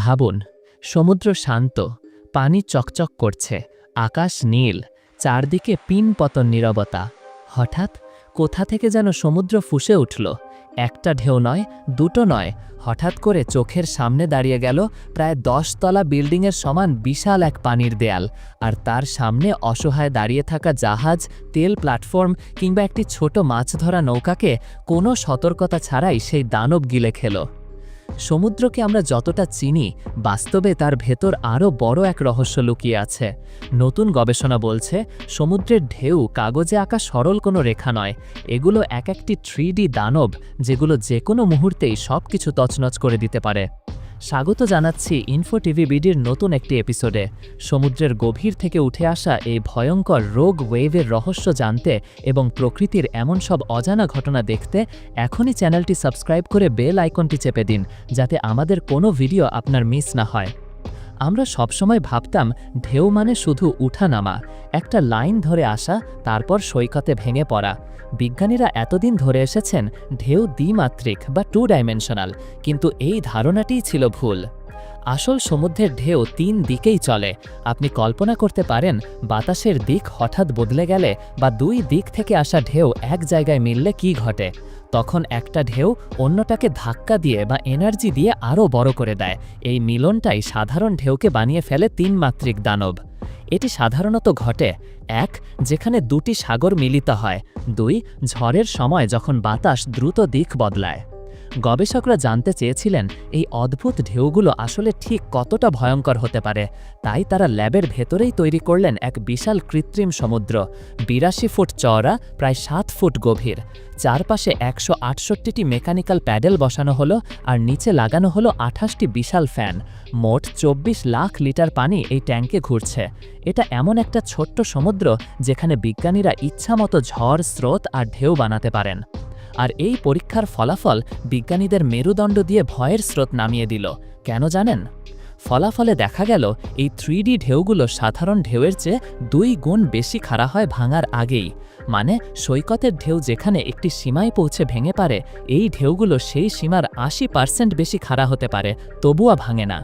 ভাবুন, সমুদ্র শান্ত, পানি চকচক করছে, আকাশ নীল, চারদিকে পিন পতন নীরবতা। হঠাৎ কোথা থেকে যেন সমুদ্র ফুসে উঠল, একটা ঢেউ নয়, দুটো নয়, হঠাৎ করে চোখের সামনে দাঁড়িয়ে গেল প্রায় দশতলা বিল্ডিংয়ের সমান বিশাল এক পানির দেয়াল, আর তার সামনে অসহায় দাঁড়িয়ে থাকা জাহাজ, তেল প্ল্যাটফর্ম কিংবা একটি ছোট মাছ ধরা নৌকাকে কোনো সতর্কতা ছাড়াই সেই দানব গিলে খেলো। সমুদ্রকে আমরা যতটা চিনি, বাস্তবে তার ভেতর আরও বড় এক রহস্য লুকিয়ে আছে। নতুন গবেষণা বলছে, সমুদ্রের ঢেউ কাগজে আঁকা সরল কোনো রেখা নয়। এগুলো এক একটি থ্রি দানব, যেগুলো যে কোনো মুহূর্তেই সব কিছু তছনছ করে দিতে পারে। স্বাগত জানাচ্ছি ইনফো টিভি বিডির নতুন একটি এপিসোডে সমুদ্রের গভীর থেকে উঠে আসা এই ভয়ঙ্কর রোগ ওয়েভের রহস্য জানতে এবং প্রকৃতির এমন সব অজানা ঘটনা দেখতে এখনই চ্যানেলটি সাবস্ক্রাইব করে বেল আইকনটি চেপে দিন, যাতে আমাদের কোনো ভিডিও আপনার মিস না হয়। আমরা সবসময় ভাবতাম, ঢেউ মানে শুধু উঠা নামা একটা লাইন ধরে আসা, তারপর সৈকতে ভেঙে পড়া। বিজ্ঞানীরা এতদিন ধরে এসেছেন, ঢেউ দ্বিমাত্রিক বা টু ডাইমেনশনাল, কিন্তু এই ধারণাটিই ছিল ভুল। আসল সমুদ্রের ঢেউ তিন দিকেই চলে। আপনি কল্পনা করতে পারেন, বাতাসের দিক হঠাৎ বদলে গেলে বা দুই দিক থেকে আসা ঢেউ এক জায়গায় মিললে কি ঘটে? তখন একটা ঢেউ অন্যটাকে ধাক্কা দিয়ে বা এনার্জি দিয়ে আরও বড় করে দেয়। এই মিলনটাই সাধারণ ঢেউকে বানিয়ে ফেলে তিন মাত্রিক দানব। এটি সাধারণত ঘটে, এক, যেখানে দুটি সাগর মিলিত হয়, দুই, ঝড়ের সময় যখন বাতাস দ্রুত দিক বদলায়। গবেষকরা জানতে চেয়েছিলেন এই অদ্ভুত ঢেউগুলো আসলে ঠিক কতটা ভয়ঙ্কর হতে পারে। তাই তারা ল্যাবের ভেতরেই তৈরি করলেন এক বিশাল কৃত্রিম সমুদ্র। বিরাশি ফুট চওড়া, প্রায় সাত ফুট গভীর। চারপাশে একশো আটষট্টিটি মেকানিক্যাল প্যাডেল বসানো হলো আর নিচে লাগানো হলো আঠাশটি বিশাল ফ্যান। মোট চব্বিশ লাখ লিটার পানি এই ট্যাঙ্কে ঘুরছে। এটা এমন একটা ছোট্ট সমুদ্র যেখানে বিজ্ঞানীরা ইচ্ছামতো ঝড়, স্রোত আর ঢেউ বানাতে পারেন। আর এই পরীক্ষার ফলাফল বিজ্ঞানীদের মেরুদণ্ড দিয়ে ভয়ের স্রোত নামিয়ে দিল। কেন জানেন? ফলাফলে দেখা গেল, এই থ্রি ঢেউগুলো সাধারণ ঢেউয়ের চেয়ে দুই গুণ বেশি খাড়া হয় ভাঙার আগেই। মানে সৈকতের ঢেউ যেখানে একটি সীমায় পৌঁছে ভেঙে পারে, এই ঢেউগুলো সেই সীমার আশি পার্সেন্ট বেশি খাড়া হতে পারে তবুয়া ভাঙে না।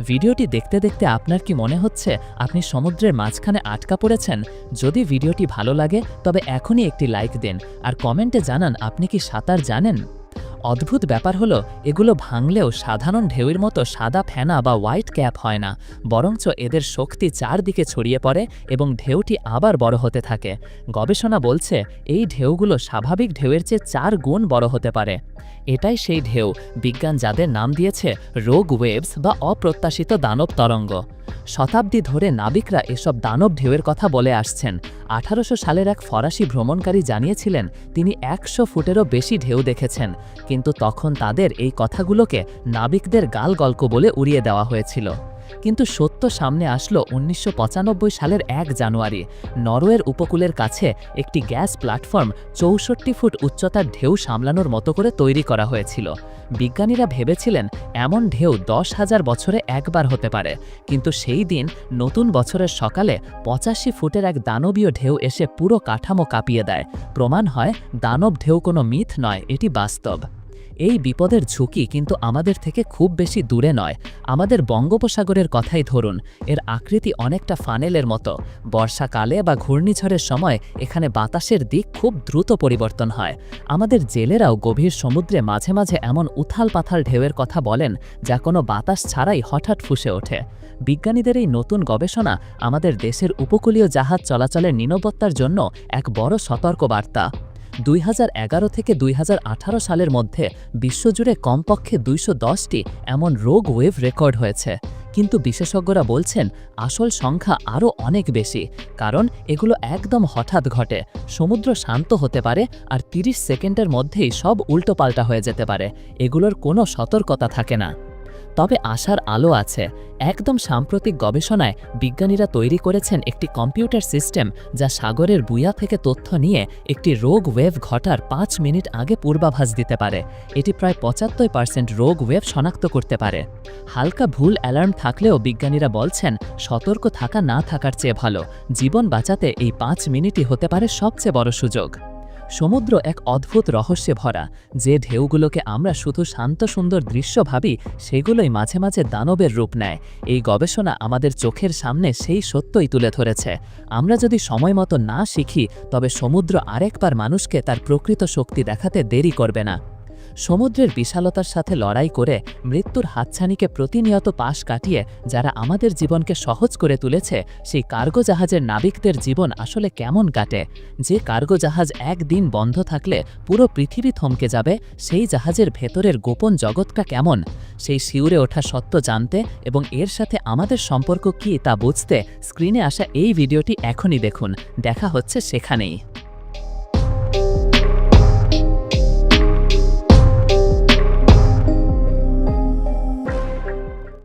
ভিডিওটি দেখতে দেখতে আপনার কি মনে হচ্ছে? আপনি সমুদ্রের মাঝখানে আটকা পড়েছেন? যদি ভিডিওটি ভালো লাগে, তবে এখনই একটি লাইক দেন। আর কমেন্টে জানান, আপনি কি সাঁতার জানেন? অদ্ভুত ব্যাপার হলো, এগুলো ভাঙলেও সাধারণ ঢেউয়ের মতো সাদা ফেনা বা হোয়াইট ক্যাপ হয় না। বরঞ্চ এদের শক্তি চারদিকে ছড়িয়ে পড়ে এবং ঢেউটি আবার বড় হতে থাকে। গবেষণা বলছে, এই ঢেউগুলো স্বাভাবিক ঢেউয়ের চেয়ে চার গুণ বড় হতে পারে। এটাই সেই ঢেউ, বিজ্ঞান যাদের নাম দিয়েছে রোগ ওয়েভস বা অপ্রত্যাশিত দানব তরঙ্গ। শতাব্দী ধরে নাবিকরা এসব দানব ঢেউয়ের কথা বলে আসছেন। আঠারোশো সালের এক ফরাসি ভ্রমণকারী জানিয়েছিলেন, তিনি একশো ফুটেরও বেশি ঢেউ দেখেছেন। কিন্তু তখন তাদের এই কথাগুলোকে নাবিকদের গাল গল্প বলে উড়িয়ে দেওয়া হয়েছিল। কিন্তু সত্য সামনে আসলো উনিশশো পঁচানব্বই সালের এক জানুয়ারি। নরওয়ের উপকূলের কাছে একটি গ্যাস প্ল্যাটফর্ম চৌষট্টি ফুট উচ্চতার ঢেউ সামলানোর মতো করে তৈরি করা হয়েছিল। বিজ্ঞানীরা ভেবেছিলেন এমন ঢেউ দশ হাজার বছরে একবার হতে পারে। কিন্তু সেই দিন নতুন বছরের সকালে পঁচাশি ফুটের এক দানবীয় ঢেউ এসে পুরো কাঠামো কাঁপিয়ে দেয়। প্রমাণ হয়, দানব ঢেউ কোনো মিথ নয়, এটি বাস্তব। এই বিপদের ঝুঁকি কিন্তু আমাদের থেকে খুব বেশি দূরে নয়। আমাদের বঙ্গোপসাগরের কথাই ধরুন, এর আকৃতি অনেকটা ফানেলের মতো। বর্ষাকালে বা ঘূর্ণিঝড়ের সময় এখানে বাতাসের দিক খুব দ্রুত পরিবর্তন হয়। আমাদের জেলেরাও গভীর সমুদ্রে মাঝে মাঝে এমন উথাল পাথাল ঢেউয়ের কথা বলেন, যা কোনো বাতাস ছাড়াই হঠাৎ ফুসে ওঠে। বিজ্ঞানীদের এই নতুন গবেষণা আমাদের দেশের উপকূলীয় জাহাজ চলাচলের নিরাপত্তার জন্য এক বড় সতর্কবার্তা। দুই হাজার এগারো থেকে দুই হাজার আঠারো সালের মধ্যে বিশ্বজুড়ে কমপক্ষে দুইশো এমন রোগ ওয়েভ রেকর্ড হয়েছে। কিন্তু বিশেষজ্ঞরা বলছেন, আসল সংখ্যা আরও অনেক বেশি, কারণ এগুলো একদম হঠাৎ ঘটে। সমুদ্র শান্ত হতে পারে আর ৩০ সেকেন্ডের মধ্যেই সব উল্টোপাল্টা হয়ে যেতে পারে। এগুলোর কোনো সতর্কতা থাকে না। তবে আশার আলো আছে। একদম সাম্প্রতিক গবেষণায় বিজ্ঞানীরা তৈরি করেছেন একটি কম্পিউটার সিস্টেম যা সাগরের বুয়া থেকে তথ্য নিয়ে একটি রোগ ওয়েভ ঘটার পাঁচ মিনিট আগে পূর্বাভাস দিতে পারে। এটি প্রায় পঁচাত্তর পার্সেন্ট রোগ ওয়েভ শনাক্ত করতে পারে। হালকা ভুল অ্যালার্ম থাকলেও বিজ্ঞানীরা বলছেন, সতর্ক থাকা না থাকার চেয়ে ভালো। জীবন বাঁচাতে এই পাঁচ মিনিটই হতে পারে সবচেয়ে বড় সুযোগ। সমুদ্র এক অদ্ভুত রহস্যে ভরা। যে ঢেউগুলোকে আমরা শুধু শান্ত সুন্দর দৃশ্য ভাবি, সেগুলোই মাঝে মাঝে দানবের রূপ নেয়। এই গবেষণা আমাদের চোখের সামনে সেই সত্যই তুলে ধরেছে। আমরা যদি সময় মতো না শিখি, তবে সমুদ্র আরেকবার মানুষকে তার প্রকৃত শক্তি দেখাতে দেরি করবে না। সমুদ্রের বিশালতার সাথে লড়াই করে মৃত্যুর হাতছানিকে প্রতিনিয়ত পাশ কাটিয়ে যারা আমাদের জীবনকে সহজ করে তুলেছে, সেই কার্গো জাহাজের নাবিকদের জীবন আসলে কেমন কাটে? যে কার্গো জাহাজ একদিন বন্ধ থাকলে পুরো পৃথিবী থমকে যাবে, সেই জাহাজের ভেতরের গোপন জগৎটা কেমন? সেই শিউরে ওঠা সত্য জানতে এবং এর সাথে আমাদের সম্পর্ক কী তা বুঝতে স্ক্রিনে আসা এই ভিডিওটি এখনই দেখুন। দেখা হচ্ছে সেখানেই।